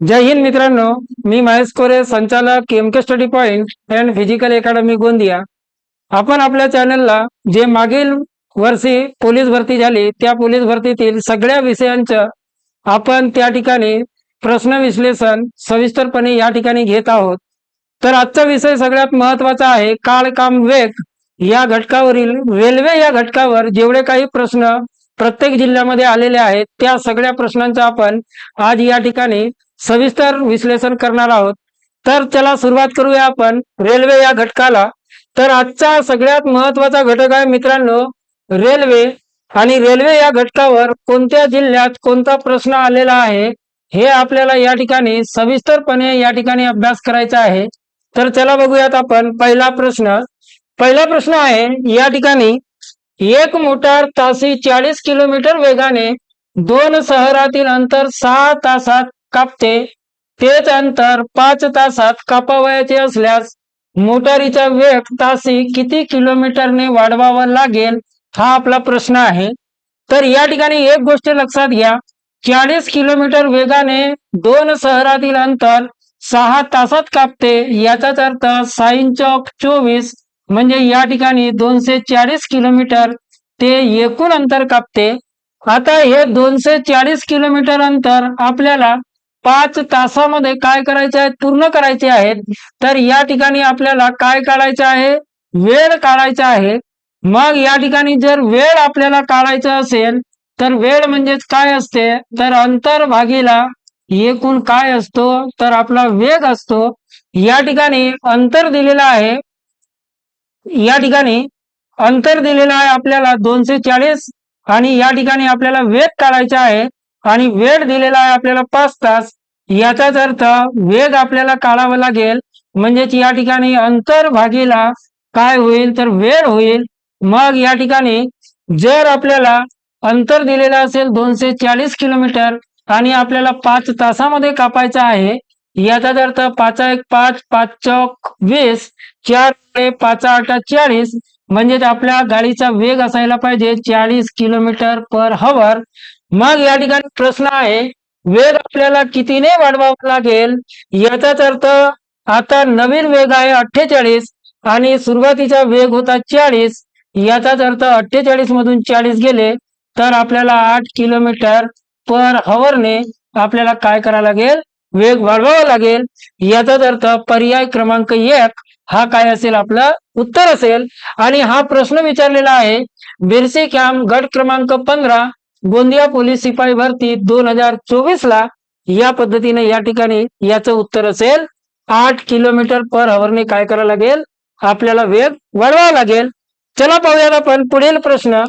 जय हिंद मित्रांनो मी महेश कोरे संचालक M K study point and physical academy Gondia. आपण आपल्या चॅनलला जे मागील वर्षी पोलीस भरती झाली त्या पोलीस भरतीतील सगळ्या विषयांचं आपण त्या ठिकाणी प्रश्न विश्लेषण सविस्तरपणे या ठिकाणी घेत आहोत. तर आजचा विषय सगळ्यात महत्त्वाचा आहे काळ काम वेग या घटकावरील रेल्वे या घटकावर जेवढे काही प्रश्न प्रत्येक जिल्ह्यामध्ये आलेले आहेत त्या सगळ्या प्रश्नांचा आपण आज या ठिकाणी सविस्तर विश्लेषण करणार आहोत. तर चला सुरुवात करूया आपण. रेल्वे या घटकाला. तर आजचा सगळ्यात महत्त्वाचा घटक आहे मित्रांनो रेल्वे. आणि रेल्वे या घटकावर कोणत्या जिल्ह्यात कोणता प्रश्न आलेला आहे हे आपल्याला या ठिकाणी सविस्तरपणे या ठिकाणी अभ्यास करायचा आहे. तर चला बघूयात आपण पहिला प्रश्न. पहिला प्रश्न आहे या ठिकाणी एक मोटार तासी चाळीस किलोमीटर वेगाने दोन शहरातील अंतर सहा तासात कापते. तेच अंतर पाच तासात कापावयाचे असल्यास मोटारीचा वेग तासी किती किलोमीटरने वाढवावा लागेल हा आपला प्रश्न आहे. तर या ठिकाणी एक गोष्ट लक्षात घ्या. चाळीस किलोमीटर वेगाने दोन शहरातील अंतर सहा तासात कापते याचाच अर्थ साईन चौक चोवीस म्हणजे या ठिकाणी दोनशे चाळीस किलोमीटर ते एकूण अंतर कापते. आता हे दोनशे चाळीस किलोमीटर अंतर आपल्याला पाच तासामध्ये काय करायचे आहेत पूर्ण करायचे आहेत तर या ठिकाणी आपल्याला काय काढायचं आहे? वेळ काढायचा आहे. मग या ठिकाणी जर वेळ आपल्याला काढायचा असेल तर वेळ म्हणजेच काय असते? तर अंतर भागीला एकूण काय असतो? तर आपला वेग असतो. या ठिकाणी अंतर दिलेलं आहे. या ठिकाणी अंतर दिलेलं आहे आपल्याला दोनशे चाळीस आणि या ठिकाणी आपल्याला वेग काढायचा आहे. आणि वेळ दिलेला आहे आपल्याला पाच तास याचाच अर्थ वेग आपल्याला काढावा लागेल. म्हणजेच या ठिकाणी अंतर भागीला काय होईल तर वेळ होईल. मग या ठिकाणी जर आपल्याला अंतर दिलेलं असेल दोनशे चाळीस किलोमीटर आणि आपल्याला पाच तासामध्ये कापायचं आहे याचाच अर्थ पाच एक पाच पाच चौक वीस चार ते पाच आठ चाळीस म्हणजेच आपल्या गाडीचा वेग असायला पाहिजे चाळीस किलोमीटर पर हवर मग या ठिकाणी प्रश्न आहे वेग आपल्याला कितीने वाढवावा लागेल? याचाच अर्थ आता नवीन वेग आहे अठ्ठेचाळीस आणि सुरुवातीचा वेग होता चाळीस. याचाच अर्थ अठ्ठेचाळीस मधून चाळीस गेले तर आपल्याला आठ किलोमीटर पर हवरने आपल्याला काय करावं लागेल? वेग वाढवावा लागेल. याचाच अर्थ पर्याय क्रमांक एक हा काय असेल? आपलं उत्तर असेल. आणि हा प्रश्न विचारलेला आहे बिरसी कॅम्प गट क्रमांक पंधरा. गोंदिया पोलीस शिपाई भरती दोन हजार चोवीस ला या पद्धतीने या ठिकाणी याचं उत्तर असेल. आठ किलोमीटर पर हवरने काय करावं लागेल? आपल्याला वेग वाढवावा लागेल. चला पाहूयात आपण पुढील प्रश्न.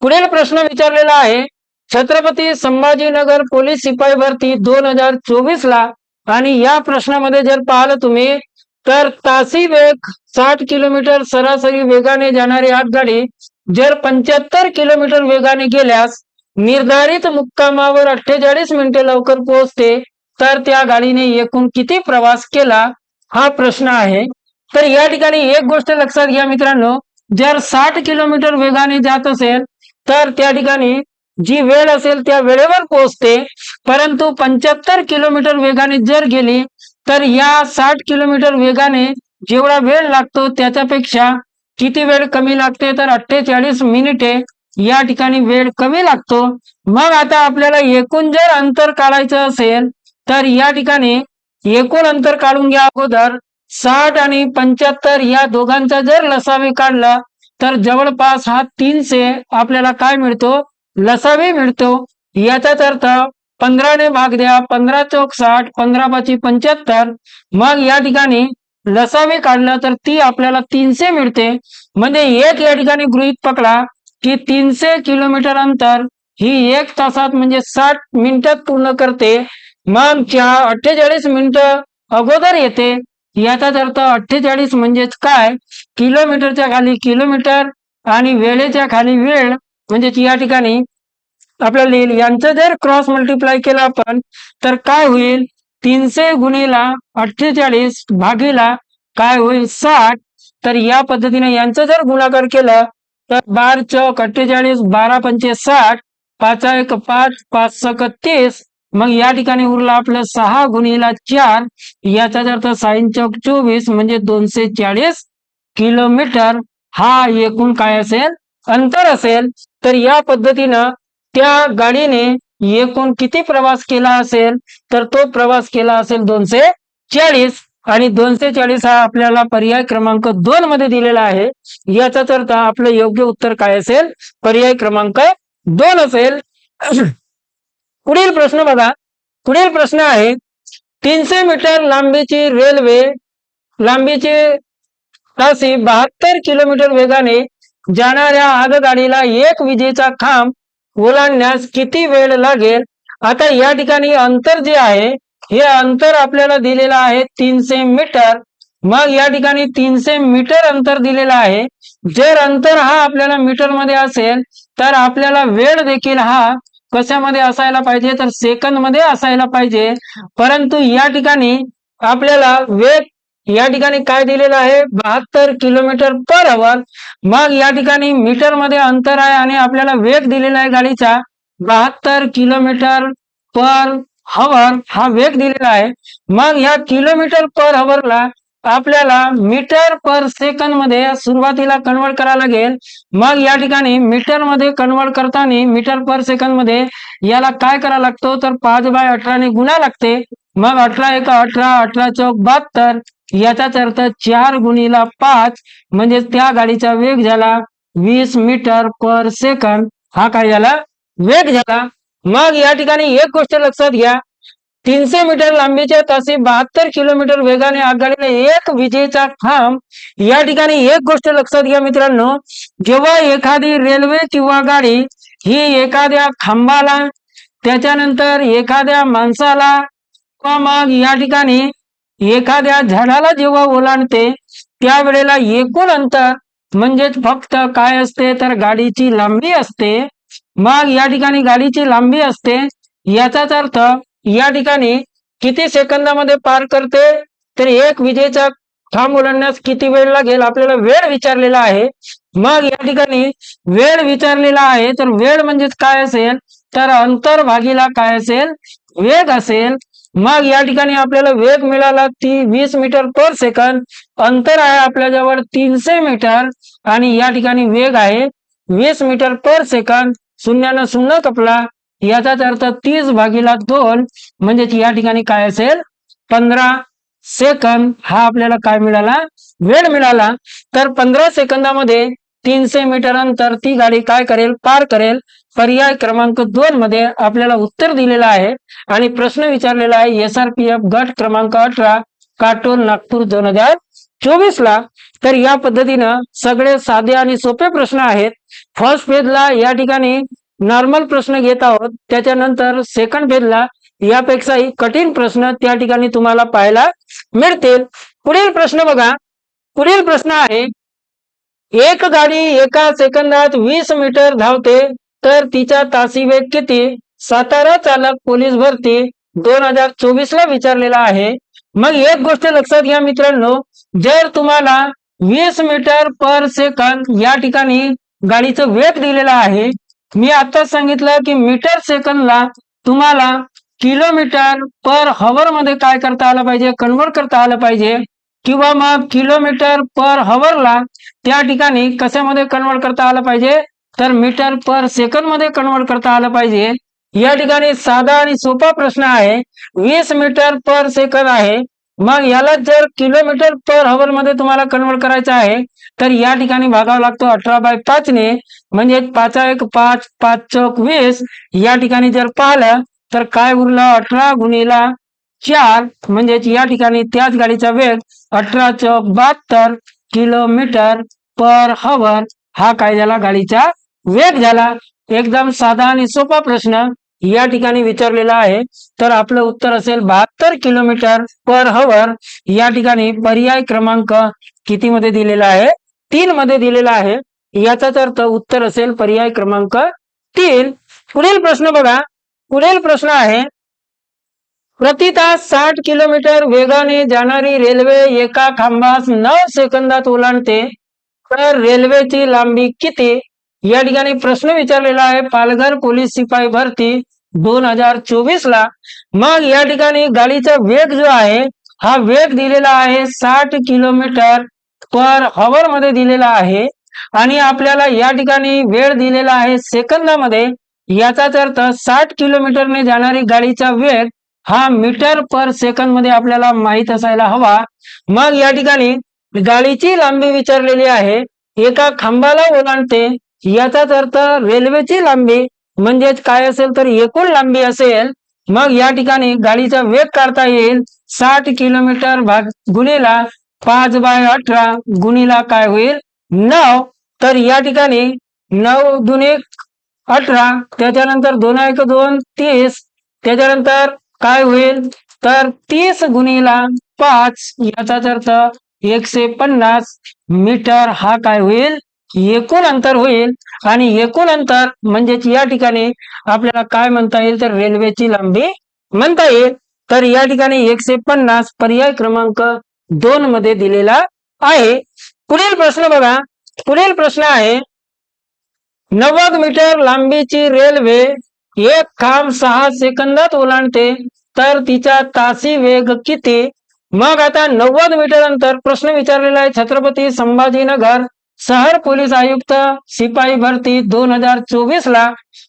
पुढील प्रश्न विचारलेला आहे छत्रपती संभाजीनगर पोलीस शिपाई भरती दोन हजार चोवीस ला आणि या प्रश्नामध्ये जर पाहिलं तुम्ही तर तासी वेग साठ किलोमीटर सरासरी वेगाने जाणारी आगगाडी जर पंच्याहत्तर किलोमीटर वेगाने गेल्यास निर्धारित मुक्कामावर अठ्ठेचाळीस मिनिटे लवकर पोहोचते तर त्या गाडीने एकूण किती प्रवास केला हा प्रश्न आहे. तर या ठिकाणी एक गोष्ट लक्षात घ्या मित्रांनो जर साठ किलोमीटर वेगाने जात असेल तर त्या ठिकाणी जी वेळ असेल त्या वेळेवर पोहोचते परंतु पंच्याहत्तर किलोमीटर वेगाने जर गेली तर या साठ किलोमीटर वेगाने जेवढा वेळ लागतो त्याच्यापेक्षा किती वेळ कमी लागते तर अठ्ठेचाळीस मिनिटे या ठिकाणी वेळ कमी लागतो. मग आता आपल्याला एकूण जर अंतर काढायचं असेल तर या ठिकाणी एकूण अंतर काढून घ्या अगोदर. साठ आणि पंच्याहत्तर या दोघांचा जर लसावी काढला तर जवळपास हा तीनशे आपल्याला काय मिळतो? लसावी मिळतो. याचाच अर्थ पंधराने भाग द्या पंधरा चौक साठ पंधरा पाची पंच्याहत्तर. मग या ठिकाणी लसावी काढलं तर ती आपल्याला तीनशे मिळते. म्हणजे एक या ठिकाणी गृहित पकडा की तीनशे किलोमीटर अंतर ही एक तासात म्हणजे साठ मिनिटात पूर्ण करते. मग चहा अठ्ठेचाळीस मिनिटं अगोदर येते याचाच अर्थ अठ्ठेचाळीस म्हणजेच काय? किलोमीटरच्या खाली किलोमीटर आणि वेळेच्या खाली वेळ म्हणजे या ठिकाणी आपल्याला येईल यांचं जर क्रॉस मल्टिप्लाय केलं आपण तर काय होईल? तीनशे गुणीला अठ्ठेचाळीस भागीला काय होईल? साठ. तर या पद्धतीने यांचं जर गुणाकार केलं तर बार चौक अठ्ठेचाळीस बारा पंचे साठ पाच एक पाच पाच सक तीस. मग या ठिकाणी उरला आपलं सहा गुणीला चार. याचा अर्थ साईन चौक चोवीस म्हणजे दोनशे चाळीस किलोमीटर. हा एकूण काय असेल? अंतर असेल. तर या पद्धतीनं त्या गाडीने एकूण किती प्रवास केला असेल? तर तो प्रवास केला असेल दोनशे चाळीस आणि दोनशे चाळीस हा आपल्याला पर्याय क्रमांक दोन मध्ये दिलेला आहे. याचाच अर्थ आपलं योग्य उत्तर काय असेल? पर्याय क्रमांक दोन असेल. पुढील प्रश्न बघा. पुढील प्रश्न आहे तीनशे मीटर लांबीची रेल्वे लांबीची तासी बहात्तर किलोमीटर वेगाने जाणाऱ्या आगगाडीला एक विजेचा खांब ओलांडण्यास किती वेळ लागेल? आता या ठिकाणी अंतर जे आहे हे अंतर आपल्याला दिलेलं आहे तीनशे मीटर. मग या ठिकाणी तीनशे मीटर अंतर दिलेलं आहे. जर अंतर हा आपल्याला मीटरमध्ये असेल तर आपल्याला वेळ देखील हा कशामध्ये असायला पाहिजे? तर सेकंदमध्ये असायला पाहिजे. परंतु या ठिकाणी आपल्याला वेग या ठिकाणी काय दिलेलं आहे? बहात्तर किलोमीटर पर अवर मग या ठिकाणी मीटरमध्ये अंतर आहे आणि आपल्याला वेग दिलेला आहे गाडीचा. बहात्तर किलोमीटर पर हवर हा वेग दिलेला आहे. मग या किलोमीटर पर हवरला आपल्याला मीटर पर सेकंदमध्ये सुरुवातीला कन्वर्ट करावं लागेल. मग या ठिकाणी मीटरमध्ये कन्वर्ट करताना मीटर पर सेकंदमध्ये याला काय करावा लागतो? तर पाच बाय अठराने गुणा लागते. मग अठरा एक अठरा अठरा चौक बहात्तर याचाच अर्थ चार गुणीला पाच म्हणजे त्या गाडीचा वेग झाला वीस मीटर पर सेकंद हा काय झाला? वेग झाला. मग या ठिकाणी एक गोष्ट लक्षात घ्या. तीनशे मीटर लांबीच्या तासी बहात्तर किलोमीटर वेगाने आगगाडीने एक विजेचा खांब. या ठिकाणी एक गोष्ट लक्षात घ्या मित्रांनो. जेव्हा एखादी रेल्वे किंवा गाडी ही एखाद्या खांबाला त्याच्यानंतर एखाद्या माणसाला किंवा मग या ठिकाणी एखाद्या झाडाला जेव्हा ओलांडते त्यावेळेला एकूण अंतर म्हणजेच फक्त काय असते तर गाडीची लांबी असते. मग या ठिकाणी गाडीची लांबी असते. याचाच अर्थ या ठिकाणी किती सेकंदामध्ये पार करते तर एक विजेचा खांब ओलांडण्यास किती वेळ लागेल आपल्याला वेळ विचारलेला आहे. मग या ठिकाणी वेळ विचारलेला आहे तर वेळ म्हणजेच काय असेल? तर अंतर भागीला काय असेल? वेग असेल. मग या ठिकाणी आपल्याला वेग मिळाला ती वीस मीटर पर सेकंद अंतर आहे आपल्याजवळ तीनशे मीटर आणि या ठिकाणी वेग आहे वीस मीटर पर सेकंद. शून्यानं शून्य कपला. याचाच अर्थ तीस भागीला दोन म्हणजेच या ठिकाणी काय असेल? पंधरा सेकंद हा आपल्याला काय मिळाला? वेळ मिळाला. तर पंधरा सेकंदामध्ये तीनशे मीटर अंतर ती गाडी काय करेल? पार करेल. पर्याय क्रमांक दोन मध्ये आपल्याला उत्तर दिलेलं आहे. आणि प्रश्न विचारलेला आहे एस आर पी एफ गट क्रमांक अठरा काटोल नागपूर दोन हजार चोवीस ला. तर या पद्धतीनं सगळे साधे आणि सोपे प्रश्न आहेत. फर्स्ट फेजला या ठिकाणी नॉर्मल प्रश्न घेत आहोत. त्याच्यानंतर सेकंड फेजला यापेक्षाही कठीण प्रश्न त्या ठिकाणी तुम्हाला पाहायला मिळतील. पुढील प्रश्न बघा. पुढील प्रश्न आहे एक गाडी एका सेकंदात वीस मीटर धावते तर तिचा तासी वेग किती? सातारा चालक पोलीस भरती दोन हजार चोवीस ला विचारलेला आहे. मग एक गोष्ट लक्षात घ्या मित्रांनो जर तुम्हाला वीस मीटर पर सेकंद या ठिकाणी गाडीचं वेग दिलेला आहे मी आता सांगितलं की मीटर सेकंदला तुम्हाला किलोमीटर पर हवर मध्ये काय करता आलं पाहिजे कन्वर्ट करता आलं पाहिजे किंवा मग किलोमीटर पर हवरला त्या ठिकाणी कशामध्ये कन्वर्ट करता आलं पाहिजे तर मीटर पर सेकंदमध्ये कन्वर्ट करता आलं पाहिजे या ठिकाणी साधा आणि सोपा प्रश्न आहे. वीस मीटर पर सेकंद आहे. मग याला जर किलोमीटर पर हवर मध्ये तुम्हाला कन्वर्ट करायचं आहे तर या ठिकाणी भागावा लागतो अठरा बाय पाचने म्हणजे पाच एक पाच पाच चौक वीस. या ठिकाणी जर पाहिलं तर काय उरलं? अठरा गुणीला चार. म्हणजेच या ठिकाणी त्याच गाडीचा वेग अठरा चौक बहात्तर किलोमीटर पर हवर हा काय झाला गाडीचा वेग झाला. एकदम साधा आणि सोपा प्रश्न या ठिकाणी विचारलेला आहे. तर आपलं उत्तर असेल बहात्तर किलोमीटर पर हवर या ठिकाणी पर्याय क्रमांक किती मध्ये दिलेला आहे? तीन मध्ये दिलेला आहे. याचाच अर्थ उत्तर असेल पर्याय क्रमांक तीन. पुढील प्रश्न बघा. पुढील प्रश्न आहे. प्रति तास साठ किलोमीटर वेगाने जाणारी रेल्वे एका खांबास नऊ सेकंदात ओलांडते. तर रेल्वेची लांबी किती? या ठिकाणी प्रश्न विचारलेला आहे पालघर पोलीस शिपाई भरती दोन हजार चोवीस ला मग या ठिकाणी गाडीचा वेग जो आहे हा वेग दिलेला आहे साठ किलोमीटर पर हवर मध्ये दिलेला आहे. आणि आपल्याला या ठिकाणी वेळ दिलेला आहे सेकंदामध्ये. याचाच अर्थ साठ किलोमीटरने जाणारी गाडीचा वेग हा मीटर पर सेकंदमध्ये आपल्याला माहीत असायला हवा. मग या ठिकाणी गाडीची लांबी विचारलेली आहे. एका खांबाला ओलांडते. याचाच अर्थ रेल्वेची लांबी म्हणजेच काय असेल तर एकूण लांबी असेल मग या ठिकाणी गाडीचा वेग काढता येईल. साठ किलोमीटर भाग गुणीला पाच बाय अठरा गुणीला काय होईल? नऊ. तर या ठिकाणी नऊ दुने अठरा त्याच्यानंतर दोन एक दोन तीस त्याच्यानंतर काय होईल? तर तीस गुणीला पाच याचाच अर्थ एकशे पन्नास मीटर हा काय होईल? एकूण अंतर होईल आणि एकूण अंतर म्हणजेच या ठिकाणी आपल्याला काय म्हणता येईल तर रेल्वेची लांबी म्हणता येईल. तर या ठिकाणी एकशे पन्नास पर्याय क्रमांक दोन मध्ये दिलेला आहे. पुढील प्रश्न बघा. पुढील प्रश्न आहे नव्वद मीटर लांबीची रेल्वे एक खांब सहा सेकंदात ओलांडते तर तिचा तासी वेग किती? मग आता नव्वद मीटर अंतर प्रश्न विचारलेला आहे छत्रपती संभाजीनगर. शहर पोलीस आयुक्त शिपाई भरती दोन हजार चोवीस ला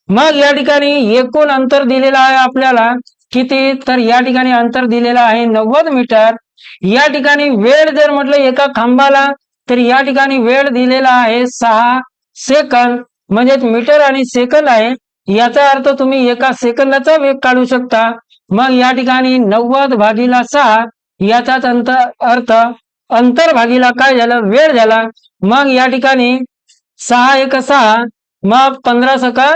मग या ठिकाणी एकूण अंतर दिलेलं आहे आपल्याला. किती? तर या ठिकाणी अंतर दिलेलं आहे नव्वद मीटर. या ठिकाणी वेळ जर म्हटलं एका खांबाला तर या ठिकाणी वेळ दिलेला आहे सहा सेकंद. म्हणजेच मीटर आणि सेकंद आहे. याचा अर्थ तुम्ही एका सेकंदाचा वेग काढू शकता. मग या ठिकाणी नव्वद भागीला सहा याचाच अंतर अर्थ अंतर भागीला काय झालं? वेळ झाला. मग या ठिकाणी सहा एक सहा मग पंधरा सका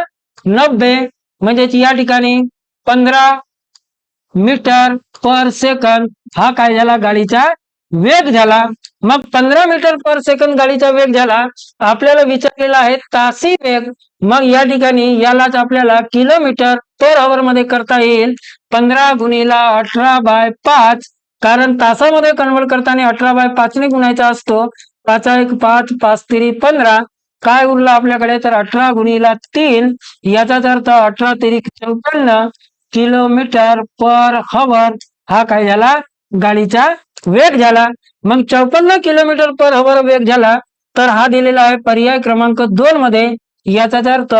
नब्बे म्हणजेच या ठिकाणी पंधरा मीटर पर सेकंद हा काय झाला? गाडीचा वेग झाला. मग पंधरा मीटर पर सेकंद गाडीचा वेग झाला. आपल्याला विचारलेला आहे तासी वेग. मग या ठिकाणी यालाच आपल्याला किलोमीटर पर आवर मध्ये करता येईल. पंधरा गुणीला अठरा बाय पाच. कारण तासामध्ये कन्वर्ट करताना अठरा बाय पाचने गुणायचा असतो. पाच एक पाच पाच तिरी पंधरा. काय उरलं आपल्याकडे? तर अठरा गुणीला तीन. याचाच अर्थ अठरा तिरी चौपन्न किलोमीटर पर हवर हा काय झाला? गाडीचा वेग झाला. मग चौपन्न किलोमीटर पर हवर वेग झाला. तर हा दिलेला आहे पर्याय क्रमांक दोन मध्ये. याचाच अर्थ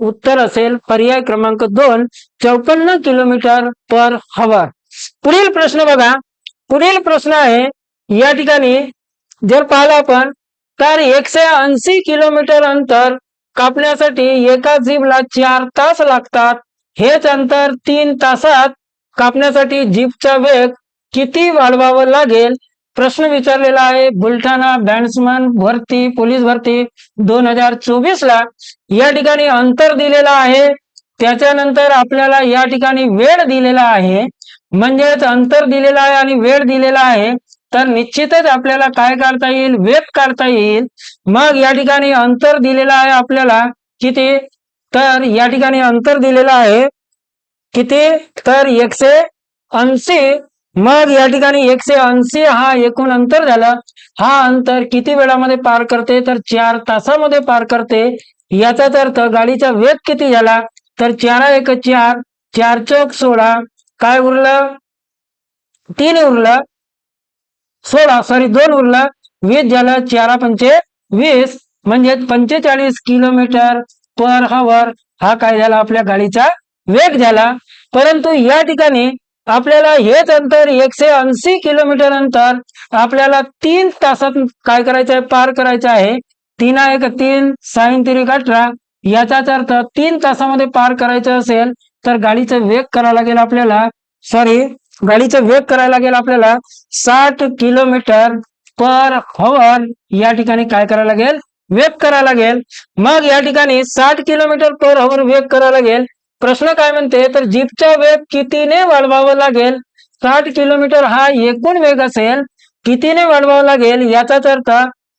उत्तर असेल पर्याय क्रमांक दोन. चौपन्न किलोमीटर पर हवर पुढील प्रश्न बघा. पुढील प्रश्न आहे या ठिकाणी जर पाहिलं आपण तर एकशे ऐंशी किलोमीटर अंतर कापण्यासाठी एका जीपला चार तास लागतात. हेच अंतर तीन तासात कापण्यासाठी जीपचा वेग किती वाढवावं लागेल? प्रश्न विचारलेला आहे बुलढाणा बॅट्समन भरती पोलीस भरती दोन हजार चोवीस ला या ठिकाणी अंतर दिलेलं आहे त्याच्यानंतर आपल्याला या ठिकाणी वेळ दिलेला आहे. म्हणजेच अंतर दिलेलं आहे आणि वेळ दिलेला आहे तर निश्चितच आपल्याला काय काढता येईल? वेग काढता येईल. मग या ठिकाणी अंतर दिलेलं आहे आपल्याला किती? तर या ठिकाणी अंतर दिलेलं आहे किती? तर एकशे ऐंशी. मग या ठिकाणी एकशे ऐंशी हा एकूण अंतर झालं. हा अंतर किती वेळामध्ये पार करते? तर चार तासामध्ये पार करते. याचाच अर्थ गाडीचा वेग किती झाला? तर चार एक चार चार चौक सोळा. काय उरलं? तीन उरलं सोळा सॉरी दोन उरलं. वीस झालं चारा पंचे वीस. म्हणजे पंचेचाळीस किलोमीटर पर हवर हा काय झाला? आपल्या गाडीचा वेग झाला. परंतु या ठिकाणी आपल्याला हेच अंतर एकशे ऐंशी किलोमीटर अंतर आपल्याला तीन तासात काय करायचं आहे? पार करायचं आहे. तीन एक तीन साईन तिरिक अठरा. याचाच अर्थ तीन तासामध्ये पार करायचं असेल तर गाडीचा वेग करावा लागेल आपल्याला सॉरी गाडीचा वेग करायला लागेल आपल्याला साठ किलोमीटर पर हवर या ठिकाणी काय करायला लागेल? वेग करायला लागेल. मग या ठिकाणी साठ किलोमीटर पर हवर वेग करायला लागेल. प्रश्न काय म्हणते? तर जीपचा वेग कितीने वाढवावा लागेल? साठ किलोमीटर हा एकूण वेग असेल. कितीने वाढवावा लागेल? याचाच अर्थ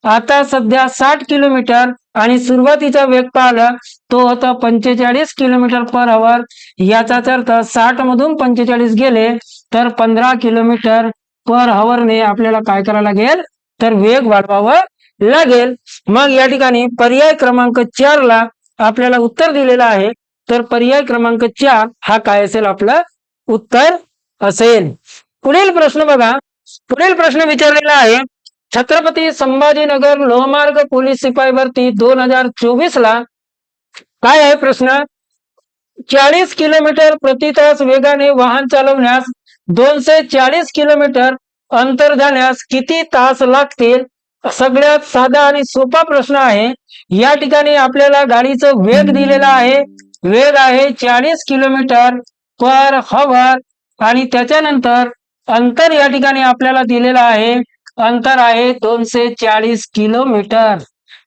आता सध्या साठ किलोमीटर आणि सुरुवातीचा वेग पाहिला तो होता पंचेचाळीस किलोमीटर पर आवर याचाच अर्थ साठ मधून पंचेचाळीस गेले तर पंधरा किलोमीटर पर हवरने आपल्याला काय करावं लागेल? तर वेग वाढवावा लागेल. मग या ठिकाणी पर्याय क्रमांक चार ला आपल्याला उत्तर दिलेलं आहे. तर पर्याय क्रमांक चार हा काय असेल? आपलं उत्तर असेल. पुढील प्रश्न बघा. पुढील प्रश्न विचारलेला आहे. छत्रपती संभाजीनगर लोहमार्ग पोलीस शिपाई भरती दोन हजार चोवीस ला काय आहे प्रश्न? चाळीस किलोमीटर प्रति तास वेगाने वाहन चालवण्यास दोनशे चाळीस किलोमीटर अंतर जाण्यास किती तास लागतील? सगळ्यात साधा आणि सोपा प्रश्न आहे. या ठिकाणी आपल्याला गाडीचं वेग दिलेला आहे. वेग आहे चाळीस किलोमीटर पर हवर आणि त्याच्यानंतर अंतर या ठिकाणी आपल्याला दिलेलं आहे. अंतर आहे दोनशे चाळीस किलोमीटर.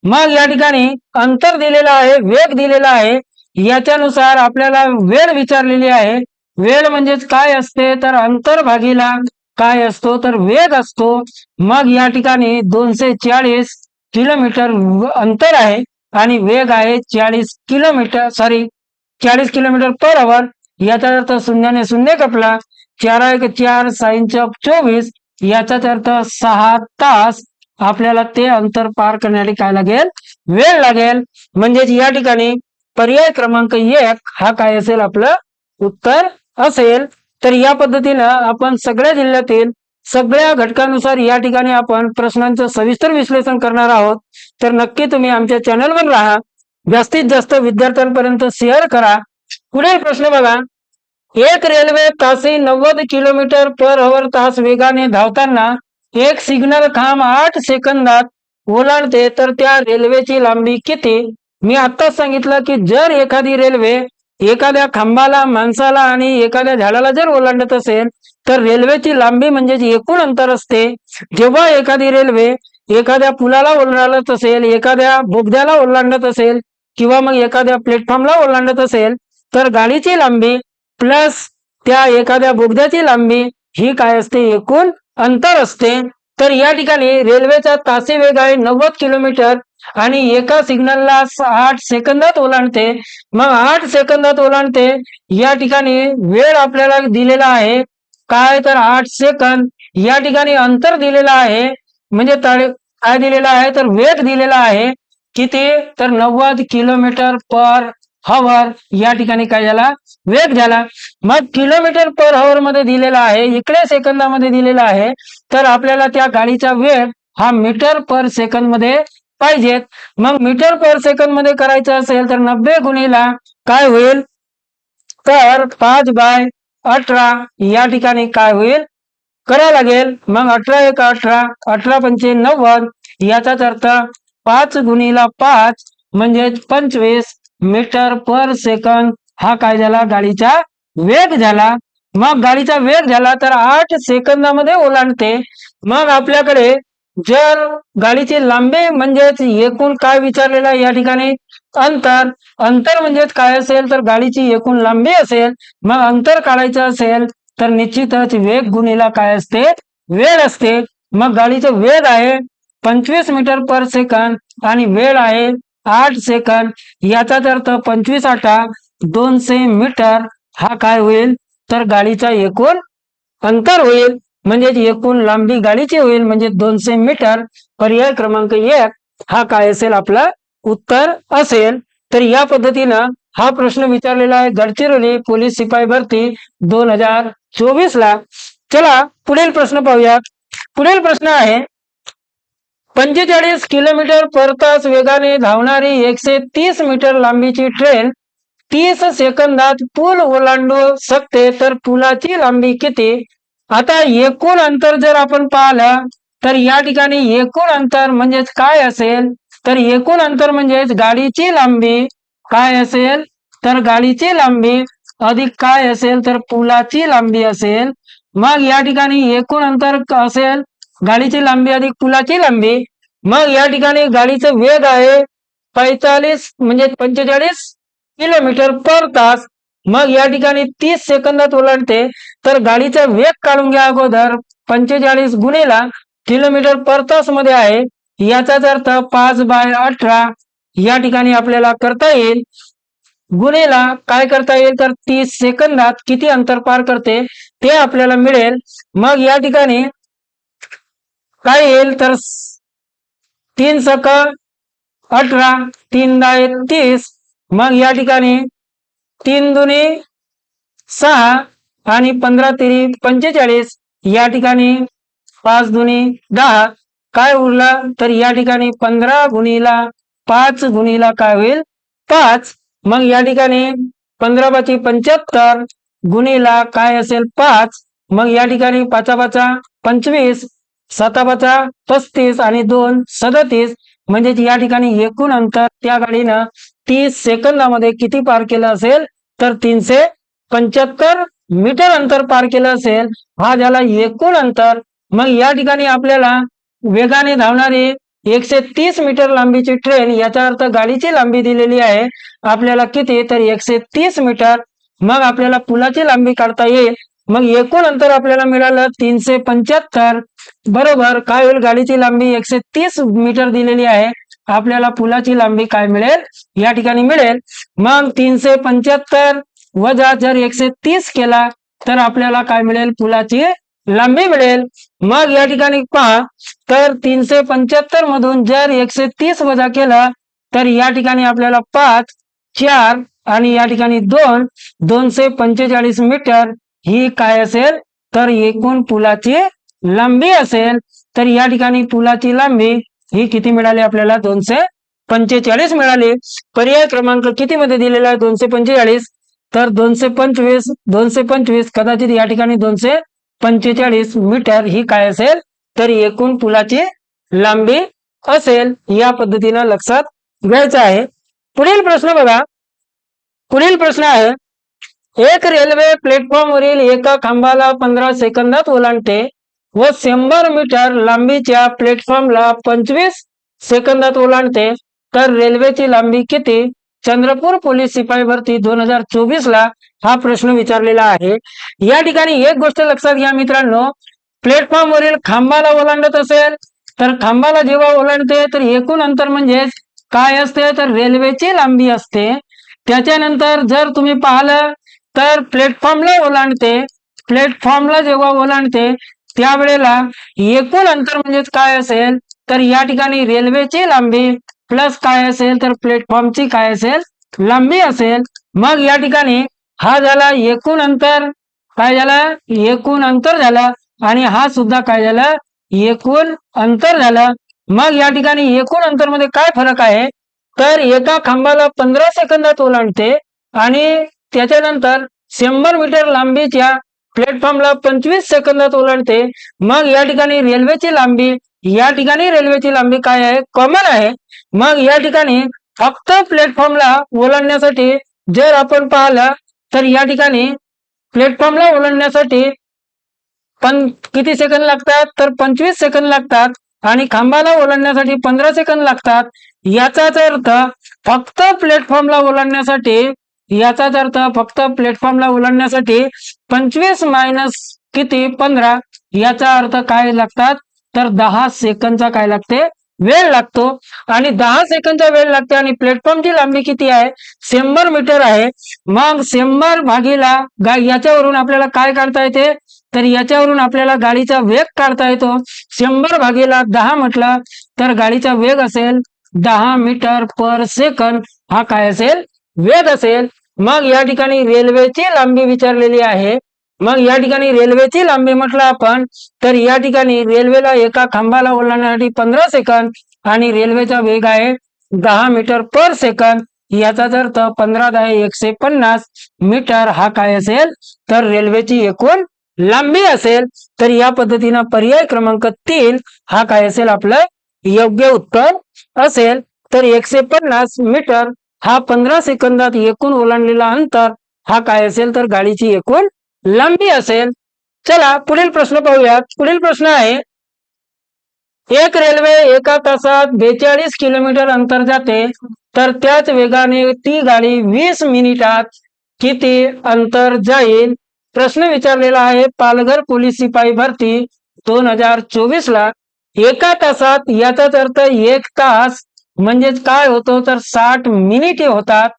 मग या ठिकाणी अंतर दिलेलं आहे वेग दिलेला आहे. याच्यानुसार आपल्याला वेळ विचारलेली आहे. वेळ म्हणजेच काय असते? तर अंतर भागीला काय असतो? तर वेग असतो. मग या ठिकाणी दोनशे चाळीस किलोमीटर अंतर आहे आणि वेग आहे चाळीस किलोमीटर सॉरी चाळीस किलोमीटर पर आवर याचा अर्थ शून्याने शून्य कपला. चार एक चार साईन चौक चोवीस. याचाच अर्थ सहा तास आपल्याला ते अंतर पार करण्यासाठी काय लागेल? वेळ लागेल. म्हणजेच या ठिकाणी पर्याय क्रमांक एक हा काय असेल? आपलं उत्तर असेल. तर या पद्धतीनं आपण सगळ्या जिल्ह्यातील सगळ्या घटकानुसार या ठिकाणी आपण प्रश्नांचं सविस्तर विश्लेषण करणार आहोत. तर नक्की तुम्ही आमच्या चॅनलवर राहा. जास्तीत जास्त विद्यार्थ्यांपर्यंत शेअर करा. पुढील प्रश्न बघा. एक रेल्वे तासी नव्वद किलोमीटर पर अवर तास वेगाने धावताना एक सिग्नल खांब आठ सेकंदात ओलांडते तर त्या रेल्वेची लांबी किती? मी आत्ताच सांगितलं की जर एखादी रेल्वे एखाद्या खांबाला माणसाला आणि एखाद्या झाडाला जर ओलांडत असेल तर रेल्वेची लांबी म्हणजे एकूण अंतर असते. जेव्हा एखादी रेल्वे एखाद्या पुलाला ओलांडत असेल एखाद्या बोगद्याला ओलांडत असेल किंवा मग एखाद्या प्लॅटफॉर्मला ओलांडत असेल तर गाडीची लांबी प्लस त्या एखाद्या बोगद्याची लांबी ही काय असते? एकूण अंतर असते तर या ठिकाणी रेल्वेचा तासे वेग आहे नव्वद किलोमीटर आणि एका सिग्नलला आठ सेकंदात ओलांडते. मग आठ सेकंदात ओलांडते या ठिकाणी वेळ आपल्याला दिलेला आहे. काय तर आठ सेकंद या ठिकाणी अंतर दिलेलं आहे. म्हणजे तळे- काय दिलेलं आहे? तर वेग दिलेला आहे. किती? तर नव्वद किलोमीटर पर हवर या ठिकाणी काय झाला? वेग झाला. मग किलोमीटर पर हवर मध्ये दिलेला आहे इकडे सेकंदामध्ये दिलेला आहे तर आपल्याला त्या गाडीचा वेग हा मीटर पर सेकंदमध्ये पाहिजेत मग मीटर पर सेकंदमध्ये करायचं असेल तर नब्बे गुणीला काय होईल? तर पाच बाय अठरा या ठिकाणी काय होईल? करा लागेल. मग अठरा एक अठरा अठरा पंचे नव्वद याचाच अर्थ पाच गुणीला पाच म्हणजे पंचवीस मीटर पर सेकंद हा काय झाला? गाडीचा वेग झाला. मग गाडीचा वेग झाला तर आठ सेकंदामध्ये ओलांडते. मग आपल्याकडे जर गाडीची लांबी म्हणजेच एकूण काय विचारलेलं या ठिकाणी? अंतर. अंतर म्हणजेच काय असेल? तर गाडीची एकूण लांबी असेल. मग अंतर काढायचं असेल तर निश्चितच वेग गुणीला काय असते? वेळ असते. मग गाडीचं वेग आहे पंचवीस मीटर पर सेकंद आणि वेळ आहे आठ सेकंद. याचाच अर्थ पंचवीस आठा दोनशे मीटर. हा काय होईल? तर गाडीचा एकूण अंतर होईल. म्हणजे एकूण लांबी गाडीची होईल. म्हणजे दोनशे मीटर. पर्याय क्रमांक एक. हा काय असेल? आपला उत्तर असेल. तर या पद्धतीनं हा प्रश्न विचारलेला आहे गडचिरोली पोलीस शिपाई भरती दोन हजार चोवीस ला. चला पुढील प्रश्न पाहूयात. पुढील प्रश्न आहे पंचेचाळीस किलोमीटर पर तास वेगाने धावणारी एकशे तीस मीटर लांबीची ट्रेन तीस सेकंदात पूल ओलांडू शकते तर पुलाची लांबी किती? आता एकूण अंतर जर आपण पाहिलं तर या ठिकाणी एकूण अंतर म्हणजेच काय असेल? तर एकूण अंतर म्हणजेच गाडीची लांबी काय असेल? तर गाडीची लांबी अधिक काय असेल? तर पुलाची लांबी असेल. मग या ठिकाणी एकूण अंतर असेल? गाडीची लांबी अधिक पुलाची लांबी. मग या ठिकाणी गाडीचं वेग आहे पैतालीस म्हणजे पंचेचाळीस किलोमीटर पर तास. मग या ठिकाणी तीस सेकंदात ओलांडते. तर गाडीचा वेग काढून घ्या अगोदर. पंचेचाळीस गुणेला किलोमीटर पर तासमध्ये आहे. याचाच अर्थ पाच बाय अठरा. या ठिकाणी आपल्याला करता येईल. गुणेला काय करता येईल? तर तीस सेकंदात किती अंतर पार करते? ते आपल्याला मिळेल. मग या ठिकाणी काय येईल तर तीन सक अठरा तीन दहा तीस. मग या ठिकाणी तीन दुनी सहा आणि पंधरा तेरी पंचेचाळीस. या ठिकाणी पाच दुनी दहा. काय उरला तर या ठिकाणी पंधरा गुणीला पाच गुणीला काय होईल? पाच. मग या ठिकाणी पंधरा पाची पंच्याहत्तर गुणीला काय असेल? पाच. मग या ठिकाणी पाचा पाचा पंचवीस. सताबाचा पाचा पस्तीस आणि दोन सदतीस. म्हणजेच या ठिकाणी एकूण अंतर त्या गाडीनं तीस सेकंदामध्ये किती पार केलं असेल? तर तीनशे पंच्याहत्तर मीटर अंतर पार केलं असेल. हा झाला एकूण अंतर. मग या ठिकाणी आपल्याला वेगाने धावणारी एकशे तीस मीटर लांबीची ट्रेन याचा अर्थ गाडीची लांबी दिलेली आहे. आपल्याला किती? तर एकशे तीस मीटर. मग आपल्याला पुलाची लांबी काढता येईल. मग एकूण अंतर आपल्याला मिळालं तीनशे पंच्याहत्तर. बरोबर. काय होईल? गाडीची लांबी एकशे तीस मीटर दिलेली आहे. आपल्याला पुलाची लांबी काय मिळेल? या ठिकाणी मिळेल. मग तीनशे पंच्याहत्तर वजा जर एकशे तीस केला तर आपल्याला काय मिळेल? पुलाची लांबी मिळेल. मग या ठिकाणी पहा तर तीनशे पंच्याहत्तर मधून जर एकशे तीस वजा केला तर या ठिकाणी आपल्याला पाच चार आणि या ठिकाणी दोन दोनशे पंचेचाळीस मीटर ही काय असेल? तर एकूण पुलाची लांबी असेल तर या ठिकाणी पुलाची लांबी ही किती मिळाली आपल्याला? दोनशे पंचेचाळीस मिळाली. पर्याय क्रमांक किती मध्ये दिलेला आहे? दोनशे पंचेचाळीस. तर दोनशे पंचवीस दोनशे पंचवीस कदाचित या ठिकाणी दोनशे पंचेचाळीस मीटर ही काय असेल? तर एकूण पुलाची लांबी असेल या पद्धतीनं लक्षात घ्यायचं आहे. पुढील प्रश्न बघा. पुढील प्रश्न आहे एक रेल्वे प्लॅटफॉर्म वरील एका खांबाला पंधरा सेकंदात ओलांडते. व शंभर मीटर लांबीच्या प्लॅटफॉर्मला पंचवीस सेकंदात ओलांडते. तर रेल्वेची लांबी किती? चंद्रपूर पोलीस शिपाई भरती दोन हजार चोवीस ला हा प्रश्न विचारलेला आहे. या ठिकाणी एक गोष्ट लक्षात घ्या मित्रांनो. प्लॅटफॉर्म वरील खांबाला ओलांडत असेल तर खांबाला जेव्हा ओलांडते तर एकूण अंतर म्हणजेच काय असते? तर रेल्वेची लांबी असते. त्याच्यानंतर जर तुम्ही पाहिलं तर प्लॅटफॉर्मला ओलांडते. प्लॅटफॉर्मला जेव्हा ओलांडते त्यावेळेला एकूण अंतर म्हणजेच काय असेल? तर या ठिकाणी रेल्वेची लांबी प्लस काय असेल? तर प्लॅटफॉर्मची काय असेल? लांबी असेल. मग या ठिकाणी हा झाला एकूण अंतर. काय झालं? एकूण अंतर झालं. आणि हा सुद्धा काय झालं? एकूण अंतर झालं. मग या ठिकाणी एकूण अंतरमध्ये काय फरक आहे? तर एका खांबाला पंधरा सेकंदात ओलांडते आणि त्याच्यानंतर शंभर मीटर लांबीच्या प्लॅटफॉर्मला पंचवीस सेकंदात ओलांडते. मग या ठिकाणी रेल्वेची लांबी या ठिकाणी रेल्वेची लांबी काय आहे? कॉमन आहे. मग या ठिकाणी फक्त प्लॅटफॉर्मला ओलांडण्यासाठी जर आपण पाहिलं तर या ठिकाणी प्लॅटफॉर्मला ओलांडण्यासाठी पण किती सेकंद लागतात? तर पंचवीस सेकंद लागतात आणि खांबाला ओलांडण्यासाठी पंधरा सेकंद लागतात. याचाच अर्थ फक्त प्लॅटफॉर्मला ओलांडण्यासाठी याचाच अर्थ फक्त प्लॅटफॉर्मला उलडण्यासाठी पंचवीस मायनस किती? पंधरा. याचा अर्थ काय लागतात? तर दहा सेकंदचा काय लागते? वेळ लागतो. आणि दहा सेकंदचा वेळ लागते आणि प्लॅटफॉर्मची लांबी किती आहे? शंभर मीटर आहे. मग शंभर भागीला याच्यावरून आपल्याला काय काढता येते? तर याच्यावरून आपल्याला गाडीचा वेग काढता येतो. शंभर भागीला दहा म्हटलं तर गाडीचा वेग असेल दहा मीटर पर सेकंद. हा काय असेल? वेग असेल मग या ठिकाणी रेल्वेची लांबी विचारलेली आहे. मग या ठिकाणी रेल्वेची लांबी म्हटलं आपण तर या ठिकाणी रेल्वेला एका खांबाला ओलांडण्यासाठी पंधरा सेकंद आणि रेल्वेचा वेग आहे दहा मीटर पर सेकंद. याचाच अर्थ पंधरा दहा एकशे पन्नास मीटर हा काय असेल तर रेल्वेची एकूण लांबी असेल. तर या पद्धतीनं पर्याय क्रमांक तीन हा काय असेल आपलं योग्य उत्तर असेल. तर एकशे पन्नास मीटर हा पंधरा सेकंदात एकूण ओलांडलेला अंतर हा काय असेल तर गाडीची एकूण लांबी असेल. चला पुढील प्रश्न पाहूयात. पुढील प्रश्न आहे एक रेल्वे एका तासात बेचाळीस किलोमीटर अंतर जाते तर त्याच वेगाने ती गाडी वीस मिनिटात किती अंतर जाईल? प्रश्न विचारलेला आहे पालघर पोलीस शिपाई भरती दोन हजार चोवीस ला एका तासात याचाच अर्थ एक तास म्हणजेच काय होतो? तर साठ मिनिटे होतात.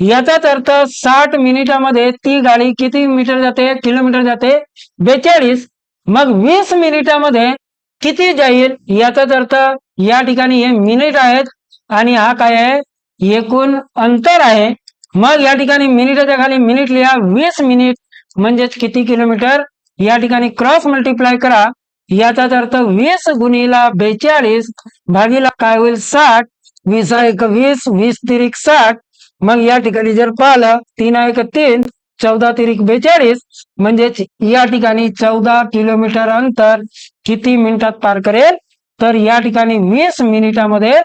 याचाच अर्थ साठ मिनिटामध्ये ती गाडी किती मीटर जाते? किलोमीटर जाते? बेचाळीस. मग वीस मिनिटामध्ये किती जाईल? याचाच अर्थ या ठिकाणी हे मिनिट आहेत आणि हा काय आहे? एकूण अंतर आहे. मग या ठिकाणी मिनिटाच्या खाली मिनिट लिहा. वीस मिनिट म्हणजेच किती किलोमीटर? या ठिकाणी क्रॉस मल्टिप्लाय करा. याचाच अर्थ वीस गुणीला बेचाळीस भागीला काय होईल? साठ. वीस एक वीस वीस तिरिक साठ. मग या ठिकाणी जर पाहिलं तीन एक तीन चौदा तिरिक बेचाळीस. म्हणजेच या ठिकाणी चौदा किलोमीटर अंतर किती मिनिटात पार करेल? तर या ठिकाणी वीस मिनिटामध्ये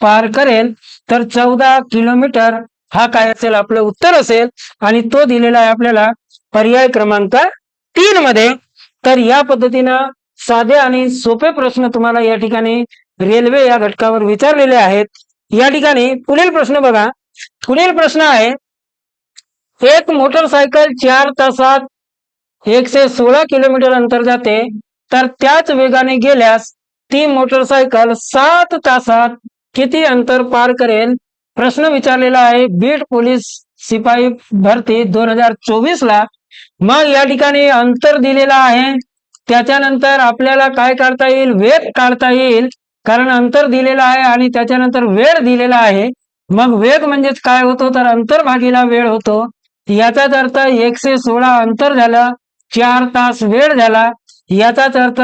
पार करेल. तर चौदा किलोमीटर हा काय असेल? आपलं उत्तर असेल. आणि तो दिलेला आहे आपल्याला पर्याय क्रमांक तीन मध्ये. तर या पद्धतीनं साधे आणि सोपे प्रश्न तुम्हाला या ठिकाणी रेल्वे या घटकावर विचारलेले आहेत. या ठिकाणी पुढील प्रश्न बघा. पुढील प्रश्न आहे एक मोटरसायकल चार तासात एकशे सोळा किलोमीटर अंतर जाते. तर त्याच वेगाने गेल्यास ती मोटरसायकल सात तासात किती अंतर पार करेल? प्रश्न विचारलेला आहे. बीड पोलीस शिपाई भरती दोन हजार चोवीस ला मग या ठिकाणी अंतर दिलेलं आहे. त्याच्यानंतर आपल्याला काय काढता येईल? वेग काढता येईल. कारण अंतर दिलेलं आहे आणि त्याच्यानंतर वेळ दिलेला आहे. मग वेग म्हणजेच काय होतो? तर अंतर भागीला वेळ होतो. याचाच अर्थ एकशे सोळा अंतर झालं चार तास वेळ झाला. याचाच अर्थ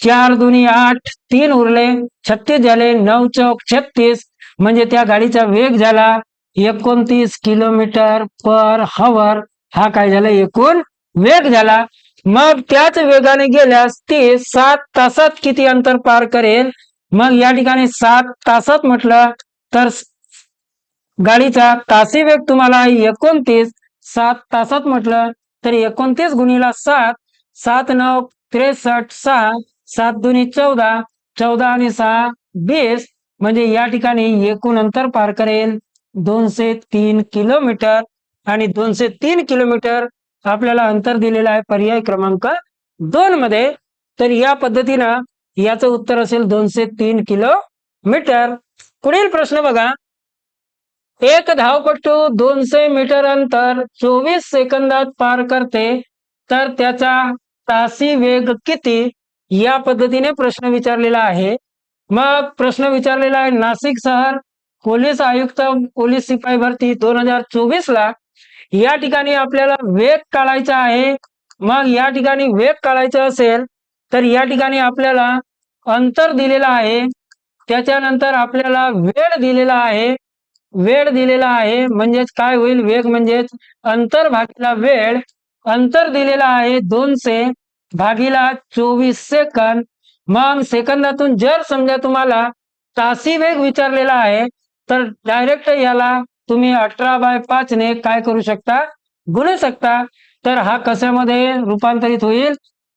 चार दुनी आठ तीन उरले छत्तीस झाले नऊ चौक छत्तीस. म्हणजे त्या गाडीचा वेग झाला एकोणतीस किलोमीटर पर हवर हा काय झाला? एकूण वेग झाला. मग त्याच वेगाने गेल्यास ती सात तासात किती अंतर पार करेल? मग या ठिकाणी सात तासात म्हटलं तर गाडीचा तासी वेग तुम्हाला एकोणतीस सात तासात म्हटलं तर एकोणतीस गुणीला सात सात नऊ त्रेसष्ट सहा सात दोन्ही चौदा चौदा आणि सहा बीस म्हणजे या ठिकाणी एकूण अंतर पार करेल दोनशे तीन किलोमीटर. आणि दोनशे तीन किलोमीटर आपल्याला अंतर दिलेलं आहे पर्याय क्रमांक दोन मध्ये. तर या पद्धतीनं याचं उत्तर असेल दोनशे तीन किलोमीटर. पुढील प्रश्न बघा. एक धावपटू दोनशे मीटर अंतर चोवीस सेकंदात पार करते तर त्याचा तासी वेग किती? या पद्धतीने प्रश्न विचारलेला आहे. मग प्रश्न विचारलेला आहे नाशिक शहर पोलीस आयुक्त पोलीस शिपाई भरती दोन हजार चोवीस ला या ठिकाणी आपल्याला वेग काढायचा आहे. मग या ठिकाणी वेग काढायचा असेल तर या ठिकाणी आपल्याला अंतर दिलेलं आहे. त्याच्यानंतर आपल्याला वेळ दिलेला आहे. वेळ दिलेला आहे म्हणजेच काय होईल? वेग म्हणजेच अंतर भागीला वेळ. अंतर दिलेला आहे दोनशे भागीला चोवीस सेकंद. मग सेकंदातून जर समजा तुम्हाला तासी वेग विचारलेला आहे तर डायरेक्ट याला तुम्ही अठरा बाय पाच ने काय करू शकता? गुणू शकता. तर हा कशामध्ये रूपांतरित होईल?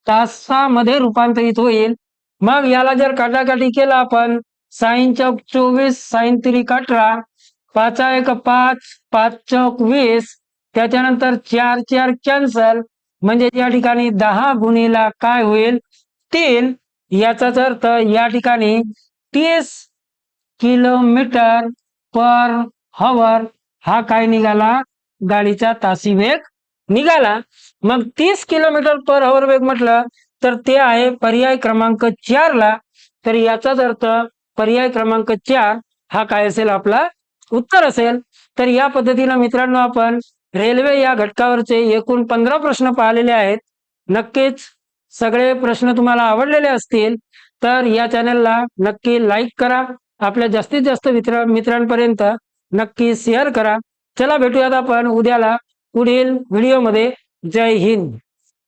तासामध्ये रूपांतरित होईल. मग याला जर काटाकाटी केला आपण साईन चौक चोवीस साईन तिरिक अठरा पाचा एक पाच पाच चौक वीस त्याच्यानंतर चार चार कॅन्सल म्हणजे या ठिकाणी दहा गुणीला काय होईल? तीन. याचाच अर्थ या ठिकाणी तीस किलोमीटर पर हवर हा काय निघाला? गाडीचा तासी वेग निघाला. मग तीस किलोमीटर पर हवर वेग म्हटलं तर ते आहे पर्याय क्रमांक चार ला. तर याचाच अर्थ पर्याय क्रमांक चार हा काय असेल? आपला उत्तर असेल. तर या पद्धतीनं मित्रांनो आपण रेल्वे या घटकावरचे एकूण पंधरा प्रश्न पाहिलेले आहेत. नक्कीच सगळे प्रश्न तुम्हाला आवडलेले असतील. तर या चॅनलला नक्की लाईक करा. आपल्या जास्तीत जास्त मित्र मित्रांपर्यंत नक्की शेअर करा. चला भेटूयात आपण उद्याला पुढील व्हिडिओमध्ये. जय हिंद.